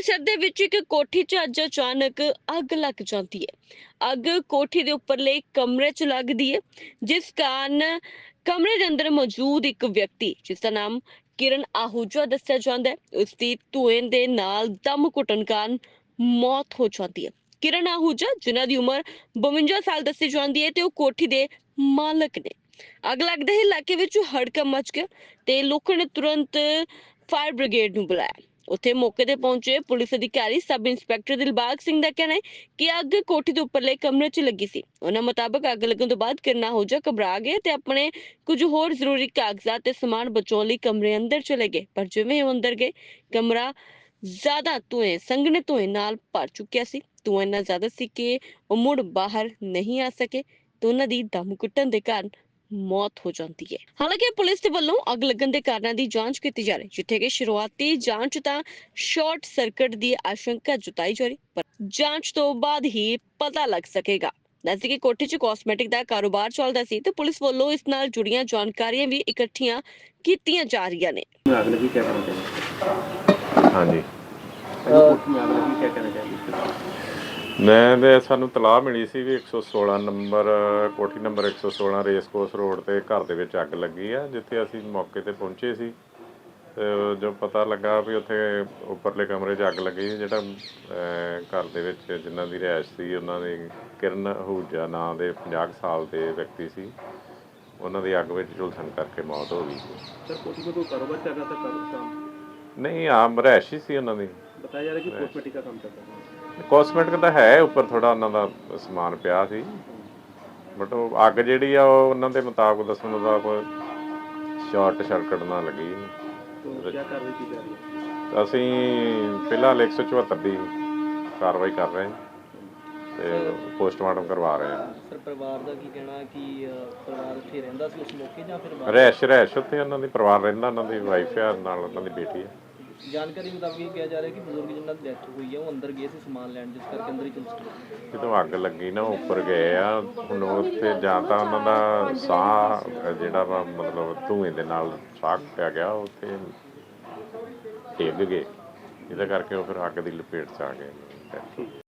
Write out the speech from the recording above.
ਅੰਮ੍ਰਿਤਸਰ ਦੇ ਵਿੱਚ ਇੱਕ ਕੋਠੀ 'ਚ ਅੱਜ ਅਚਾਨਕ ਅੱਗ ਲੱਗ ਜਾਂਦੀ ਹੈ। ਅੱਗ ਕੋਠੀ ਦੇ ਉੱਪਰਲੇ ਕਮਰੇ 'ਚ ਲੱਗਦੀ ਹੈ, ਜਿਸ ਕਾਰਨ ਕਮਰੇ ਦੇ ਅੰਦਰ ਮੌਜੂਦ ਇੱਕ ਵਿਅਕਤੀ, ਜਿਸ ਦਾ ਨਾਮ ਕਿਰਨ ਆਹੂਜਾ ਦੱਸਿਆ ਜਾਂਦਾ ਹੈ ਉਸ ਦੀ ਧੂਏ ਦੇ ਨਾਲ ਦਮ ਘੁੱਟਣ ਕਾਰਨ ਮੌਤ ਹੋ ਜਾਂਦੀ ਹੈ। ਕਿਰਨ ਆਹੂਜਾ, ਜਿਨ੍ਹਾਂ ਦੀ ਉਮਰ 52 ਸਾਲ ਦੱਸੀ ਜਾਂਦੀ ਹੈ ਤੇ ਉਹ ਕੋਠੀ ਦੇ ਮਾਲਕ ਨੇ। ਅੱਗ ਲੱਗਦੇ ਹੀ ਇਲਾਕੇ ਵਿੱਚ ਹੜਕੰਪ ਮਚ ਗਿਆ ਤੇ ਲੋਕਾਂ ਨੇ ਤੁਰੰਤ ਫਾਇਰ ਬ੍ਰਿਗੇਡ ਨੂੰ ਬੁਲਾਇਆ। ਉੱਥੇ ਮੌਕੇ ਤੇ ਪਹੁੰਚੇ ਪੁਲਿਸ ਅਧਿਕਾਰੀ ਸਬ ਇੰਸਪੈਕਟਰ ਦਿਲਬਾਗ ਸਿੰਘ ਦਾ ਕਹਿਣਾ ਹੈ ਕਿ ਅੱਗ ਕੋਠੀ ਦੇ ਉੱਪਰਲੇ ਕਮਰੇ 'ਚ ਲੱਗੀ ਸੀ। ਉਹਨਾਂ ਮੁਤਾਬਕ ਅੱਗ ਲੱਗਣ ਤੋਂ ਬਾਅਦ ਕਿਰਨਾ ਹੋਜਾ ਘਬਰਾ ਗਏ ਤੇ ਆਪਣੇ ਕੁਝ ਹੋਰ ਜ਼ਰੂਰੀ ਕਾਗਜ਼ਾਤ ਤੇ ਸਮਾਨ ਬਚਾਉਣ ਲਈ ਕਮਰੇ ਅੰਦਰ ਚਲੇ ਗਏ। ਪਰ ਜਿਵੇਂ ਉਹ ਅੰਦਰ ਗਏ, ਕਮਰਾ ਜ਼ਿਆਦਾ ਧੂਏ, ਸੰਘਣੇ ਧੂਏ ਨਾਲ ਭਰ ਚੁੱਕਿਆ ਸੀ। ਧੂਆਂ ਇੰਨਾ ਜ਼ਿਆਦਾ ਸੀ ਕਿ ਉਹ ਮੁੜ ਬਾਹਰ ਨਹੀਂ ਆ ਸਕੇ ਤੇ ਉਹਨਾਂ ਦੀ ਦਮ ਘੁੱਟਣ ਦੇ ਕਾਰਨ ਮੌਤ ਹੋ ਜਾਂਦੀ ਹੈ। ਹਾਲਾਂਕਿ ਪੁਲਿਸ ਦੇ ਵੱਲੋਂ ਅੱਗ ਲੱਗਣ ਦੇ ਕਾਰਨਾਂ ਦੀ ਜਾਂਚ ਕੀਤੀ ਜਾ ਰਹੀ ਜਿੱਥੇ ਕਿ ਸ਼ੁਰੂਆਤੀ ਜਾਂਚ ਤਾਂ ਸ਼ਾਰਟ ਸਰਕਟ ਦੀ ਆਸ਼ੰਕਾ ਜੁਤਾਈ ਜਾ ਰਹੀ ਪਰ ਜਾਂਚ ਤੋਂ ਬਾਅਦ ਹੀ ਪਤਾ ਲੱਗ ਸਕੇਗਾ। ਦੱਸਦੇ ਕਿ ਕੋਠੇ 'ਚ ਕਾਸਮੈਟਿਕ ਦਾ ਕਾਰੋਬਾਰ ਚੱਲਦਾ ਸੀ ਤੇ ਪੁਲਿਸ ਵੱਲੋਂ ਇਸ ਨਾਲ ਜੁੜੀਆਂ ਜਾਣਕਾਰੀਆਂ ਵੀ ਇਕੱਠੀਆਂ ਕੀਤੀਆਂ ਜਾ ਰਹੀਆਂ ਨੇ। ਅਗਲੇ ਕੀ ਕਹਿਣਾ ਚਾਹੀਦਾ ਹਾਂਜੀ। ਅਗਲੇ ਕੀ ਕਹਿਣਾ ਚਾਹੀਦਾ ਮੈਂ ਤੇ ਸਾਨੂੰ ਤਲਾਹ ਮਿਲੀ ਸੀ ਵੀ 116 ਨੰਬਰ ਕੋਠੀ ਨੰਬਰ 116 ਰੇਸ ਕੋਰਸ ਰੋਡ ਤੇ ਘਰ ਦੇ ਵਿੱਚ ਅੱਗ ਲੱਗੀ ਆ ਜਿੱਥੇ ਅਸੀਂ ਮੌਕੇ ਤੇ ਪਹੁੰਚੇ ਸੀ। ਤੇ ਜੋ ਪਤਾ ਲੱਗਾ ਵੀ ਉੱਥੇ ਉੱਪਰਲੇ ਕਮਰੇ 'ਚ ਅੱਗ ਲੱਗੀ ਜਿਹੜਾ ਘਰ ਦੇ ਵਿੱਚ ਜਿਨ੍ਹਾਂ ਦੀ ਰਹਿائش ਸੀ ਉਹਨਾਂ ਦੇ ਕਿਰਨ ਹੂਜਾ ਨਾਂ ਦੇ 50 ਸਾਲ ਦੇ ਵਿਅਕਤੀ ਸੀ। ਉਹਨਾਂ ਦੀ ਅੱਗ ਵਿੱਚ ਝੁਲਸਣ ਕਰਕੇ ਮੌਤ ਹੋ ਗਈ ਸਰ ਕੋਠੀ ਤੋਂ ਕਾਰੋਬਾਰ ਚੱਲ ਰਿਹਾ ਤਾਂ ਨਹੀਂ ਆਮ ਰਹਿਸ਼ੀ ਸੀ ਉਹਨਾਂ ਦੀ। ਬਤਾਇਆ ਜਾ ਰਿਹਾ ਕਿ ਕੋਸਮੈਟਿਕ ਦਾ ਕੰਮ ਕਰਦਾ ਹੈ। ਕੋਸਮੈਟਿਕ ਦਾ ਹੈ ਉੱਪਰ ਥੋੜਾ ਉਹਨਾਂ ਦਾ ਸਮਾਨ ਪਿਆ ਸੀ। ਬਟ ਉਹ ਅੱਗ ਜਿਹੜੀ ਆ ਉਹ ਉਹਨਾਂ ਦੇ ਮੁਤਾਬਕ ਦੱਸਣ ਮੁਤਾਬਕ ਸ਼ਾਰਟ ਸਰਕਟ ਨਾਲ ਲੱਗੀ। ਅਸੀਂ ਫਿਲਹਾਲ 174 ਦੀ ਕਾਰਵਾਈ ਕਰ ਰਹੇ ਹਾਂ ਤੇ ਪੋਸਟਮਾਰਟਮ ਕਰਵਾ ਰਹੇ ਹਾਂ। ਪਰਿਵਾਰ ਦਾ ਕੀ ਕਹਿਣਾ ਕਿ ਪਰਿਵਾਰ ਉੱਥੇ ਰਹਿੰਦਾ ਸੀ ਉਸ ਮੌਕੇ ਜਾਂ ਫਿਰ ਰਹਿਸ਼ ਰਹਿਸ਼ ਉੱਥੇ ਉਹਨਾਂ ਦੀ ਪਰਿਵਾਰ ਰਹਿੰਦਾ ਉਹਨਾਂ ਦੀ ਵਾਈਫ ਆ ਨਾਲ ਉਹਨਾਂ ਜਾਣਕਾਰੀ ਮੁਤਾਬਕ ਇਹ ਕਿਹਾ ਜਾ ਰਿਹਾ ਕਿ ਬਜ਼ੁਰਗ ਜਿਨ੍ਹਾਂ ਦੀ ਡੈਥ ਹੋਈ ਹੈ ਉਹ ਅੰਦਰ ਗਏ ਸੀ ਸਮਾਨ ਲੈਣ, ਜਿਸ ਕਰਕੇ ਅੰਦਰ ਹੀ ਚੁਲਸ ਗਏ ਜਦੋਂ ਅੱਗ ਲੱਗੀ ਨਾ, ਉਹ ਉੱਪਰ ਗਏ ਆ, ਹੁਣ ਉੱਥੇ ਜਾਂ ਤਾਂ ਉਹਨਾਂ ਦਾ ਸਾਹ, ਜਿਹੜਾ ਵਾ, ਮਤਲਬ ਧੂਏ ਦੇ ਨਾਲ ਸਾਹ ਪਿਆ ਗਿਆ ਉੱਥੇ ਡਿੱਗ ਗਏ। ਇਹਦਾ ਕਰਕੇ ਉਹ ਫਿਰ ਅੱਗ ਦੀ ਲਪੇਟ ਚ ਆ ਗਏ